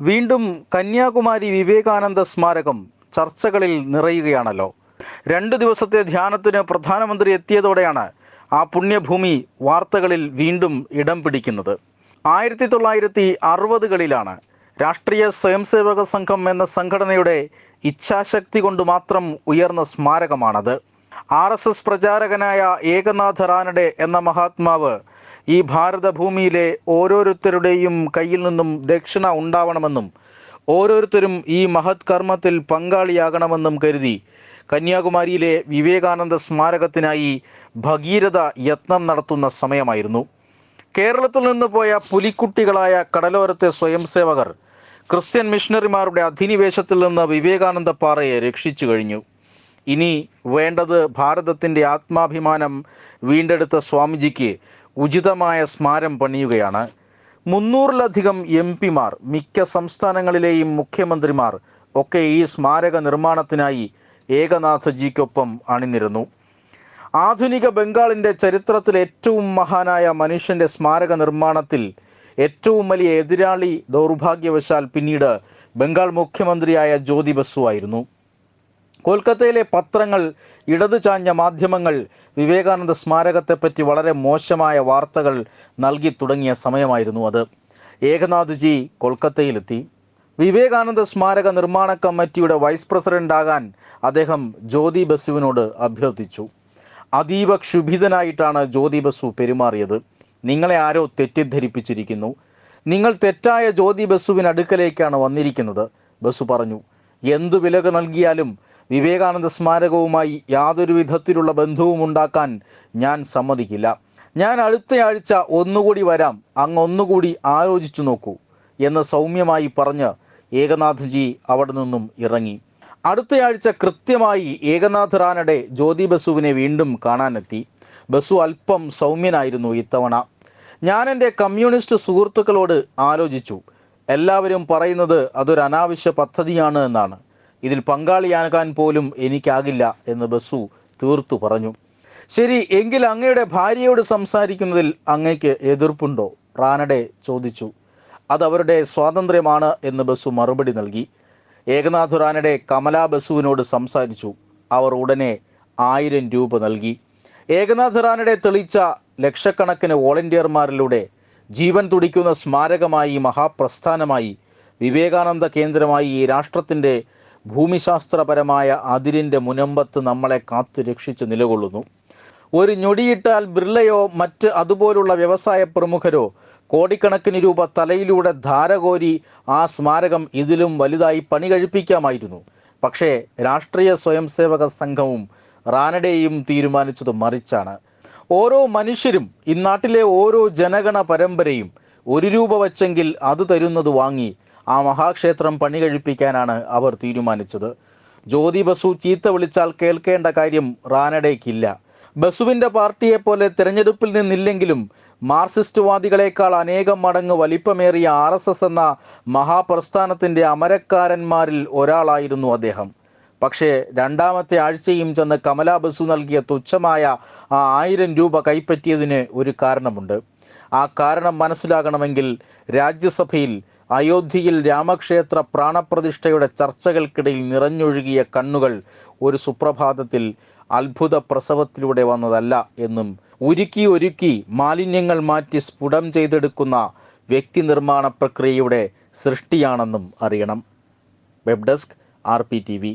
വീണ്ടും കന്യാകുമാരി വിവേകാനന്ദ സ്മാരകം ചർച്ചകളിൽ നിറയുകയാണല്ലോ. രണ്ട് ദിവസത്തെ ധ്യാനത്തിന് പ്രധാനമന്ത്രി എത്തിയതോടെയാണ് ആ പുണ്യഭൂമി വാർത്തകളിൽ വീണ്ടും ഇടം പിടിക്കുന്നത്. ആയിരത്തി തൊള്ളായിരത്തി അറുപതുകളിലാണ് രാഷ്ട്രീയ സ്വയംസേവക സംഘം എന്ന സംഘടനയുടെ ഇച്ഛാശക്തി കൊണ്ട് മാത്രം ഉയർന്ന സ്മാരകമാണത്. ആർ എസ് എസ് പ്രചാരകനായ ഏകനാഥ റാനഡെ എന്ന മഹാത്മാവ് ഈ ഭാരതഭൂമിയിലെ ഓരോരുത്തരുടെയും കയ്യിൽ നിന്നും ദക്ഷിണ ഉണ്ടാവണമെന്നും ഓരോരുത്തരും ഈ മഹത് കർമ്മത്തിൽ പങ്കാളിയാകണമെന്നും കരുതി കന്യാകുമാരിയിലെ വിവേകാനന്ദ സ്മാരകത്തിനായി ഭഗീരഥ യത്നം നടത്തുന്ന സമയമായിരുന്നു. കേരളത്തിൽ നിന്ന് പോയ പുലിക്കുട്ടികളായ കടലോരത്തെ സ്വയംസേവകർ ക്രിസ്ത്യൻ മിഷണറിമാരുടെ അധിനിവേശത്തിൽ നിന്ന് വിവേകാനന്ദ പാറയെ രക്ഷിച്ചു കഴിഞ്ഞു. ഇനി വേണ്ടത് ഭാരതത്തിന്റെ ആത്മാഭിമാനം വീണ്ടെടുത്ത സ്വാമിജിക്ക് ഉചിതമായ സ്മാരം പണിയുകയാണ്. മുന്നൂറിലധികം എം പിമാർ മിക്ക സംസ്ഥാനങ്ങളിലെയും മുഖ്യമന്ത്രിമാർ ഒക്കെ ഈ സ്മാരക നിർമ്മാണത്തിനായി ഏകനാഥജിക്കൊപ്പം അണിനിരുന്നു. ആധുനിക ബംഗാളിന്റെ ചരിത്രത്തിൽ ഏറ്റവും മഹാനായ മനുഷ്യന്റെ സ്മാരക നിർമ്മാണത്തിൽ ഏറ്റവും വലിയ എതിരാളി ദൗർഭാഗ്യവശാൽ പിന്നീട് ബംഗാൾ മുഖ്യമന്ത്രിയായ ജ്യോതി ബസു ആയിരുന്നു. കൊൽക്കത്തയിലെ പത്രങ്ങൾ ഇടതു ചാഞ്ഞ മാധ്യമങ്ങൾ വിവേകാനന്ദ സ്മാരകത്തെപ്പറ്റി വളരെ മോശമായ വാർത്തകൾ നൽകി തുടങ്ങിയ സമയമായിരുന്നു അത്. ഏകനാഥ്ജി കൊൽക്കത്തയിലെത്തി. വിവേകാനന്ദ സ്മാരക നിർമ്മാണ കമ്മിറ്റിയുടെ വൈസ് പ്രസിഡന്റാകാൻ അദ്ദേഹം ജ്യോതി ബസുവിനോട് അഭ്യർത്ഥിച്ചു. അതീവ ക്ഷുഭിതനായിട്ടാണ് ജ്യോതി ബസു പെരുമാറിയത്. നിങ്ങളെ ആരോ തെറ്റിദ്ധരിപ്പിച്ചിരിക്കുന്നു. നിങ്ങൾ തെറ്റായ ജ്യോതി ബസുവിനടുക്കലേക്കാണ് വന്നിരിക്കുന്നത് ബസു പറഞ്ഞു. എന്തു വിലക നൽകിയാലും വിവേകാനന്ദ സ്മാരകവുമായി യാതൊരു വിധത്തിലുള്ള ബന്ധവും ഉണ്ടാക്കാൻ ഞാൻ സമ്മതിക്കില്ല. ഞാൻ അടുത്തയാഴ്ച ഒന്നുകൂടി വരാം. അങ്ങ് ഒന്നുകൂടി ആലോചിച്ചു നോക്കൂ എന്ന് സൗമ്യമായി പറഞ്ഞ് ഏകനാഥ്ജി അവിടെ നിന്നും ഇറങ്ങി. അടുത്തയാഴ്ച കൃത്യമായി ഏകനാഥ് റാനഡെ ജ്യോതി ബസുവിനെ വീണ്ടും കാണാനെത്തി. ബസു അല്പം സൗമ്യനായിരുന്നു ഇത്തവണ. ഞാൻ എന്റെ കമ്മ്യൂണിസ്റ്റ് സുഹൃത്തുക്കളോട് ആലോചിച്ചു. എല്ലാവരും പറയുന്നത് അതൊരു അനാവശ്യ പദ്ധതിയാണ് എന്നാണ്. ഇതിൽ പങ്കാളിയാകാൻ പോലും എനിക്കാകില്ല എന്ന് ബസു തീർത്തു പറഞ്ഞു. ശരി എങ്കിൽ അങ്ങയുടെ ഭാര്യയോട് സംസാരിക്കുന്നതിൽ അങ്ങയ്ക്ക് എതിർപ്പുണ്ടോ? റാനഡെ ചോദിച്ചു. അതവരുടെ സ്വാതന്ത്ര്യമാണ് എന്ന് ബസു മറുപടി നൽകി. ഏകനാഥ് റാനഡെ കമലാ ബസുവിനോട് സംസാരിച്ചു. അവർ ഉടനെ ആയിരം രൂപ നൽകി. ഏകനാഥ് റാനഡെ തെളിച്ച ലക്ഷക്കണക്കിന് വോളണ്ടിയർമാരിലൂടെ ജീവൻ തുടിക്കുന്ന സ്മാരകമായി മഹാപ്രസ്ഥാനമായി വിവേകാനന്ദ കേന്ദ്രമായി ഈ രാഷ്ട്രത്തിന്റെ ഭൂമിശാസ്ത്രപരമായ അതിരിന്റെ മുനമ്പത്ത് നമ്മളെ കാത്തു രക്ഷിച്ച് നിലകൊള്ളുന്നു. ഒരു ഞൊടിയിട്ടാൽ ബിർളയോ മറ്റ് അതുപോലുള്ള വ്യവസായ പ്രമുഖരോ കോടിക്കണക്കിന് രൂപ തലയിലൂടെ ധാരകോരി ആ സ്മാരകം ഇതിലും വലുതായി പണി കഴിപ്പിക്കാമായിരുന്നു. പക്ഷേ രാഷ്ട്രീയ സ്വയംസേവക സംഘവും റാനഡേയും തീരുമാനിച്ചത് മറിച്ചാണ്. ഓരോ മനുഷ്യരും ഇന്നാട്ടിലെ ഓരോ ജനഗണ പരമ്പരയും ഒരു രൂപ വച്ചെങ്കിൽ അത് തരുന്നത് വാങ്ങി ആ മഹാക്ഷേത്രം പണി കഴിപ്പിക്കാനാണ് അവർ തീരുമാനിച്ചത്. ജ്യോതി ബസു ചീത്ത വിളിച്ചാൽ കേൾക്കേണ്ട കാര്യം റാനഡേക്കില്ല. ബസുവിന്റെ പാർട്ടിയെ പോലെ തിരഞ്ഞെടുപ്പിൽ നിന്നില്ലെങ്കിലും മാർക്സിസ്റ്റ്വാദികളെക്കാൾ അനേകം മടങ്ങ് വലിപ്പമേറിയ ആർ എന്ന മഹാപ്രസ്ഥാനത്തിന്റെ അമരക്കാരന്മാരിൽ ഒരാളായിരുന്നു അദ്ദേഹം. പക്ഷേ രണ്ടാമത്തെ ആഴ്ചയും ചെന്ന് കമലാ ബസു നൽകിയ തുച്ഛമായ ആ ആയിരം രൂപ കൈപ്പറ്റിയതിന് ഒരു കാരണമുണ്ട്. ആ കാരണം മനസ്സിലാകണമെങ്കിൽ രാജ്യസഭയിൽ അയോധ്യയിൽ രാമക്ഷേത്ര പ്രാണപ്രതിഷ്ഠയുടെ ചർച്ചകൾക്കിടയിൽ നിറഞ്ഞൊഴുകിയ കണ്ണുകൾ ഒരു സുപ്രഭാതത്തിൽ അത്ഭുത പ്രസവത്തിലൂടെ വന്നതല്ല എന്നും ഉരുക്കി ഒരുക്കി മാലിന്യങ്ങൾ മാറ്റി സ്ഫുടം ചെയ്തെടുക്കുന്ന വ്യക്തി നിർമ്മാണ പ്രക്രിയയുടെ സൃഷ്ടിയാണെന്നും അറിയണം. Web desk R P T V.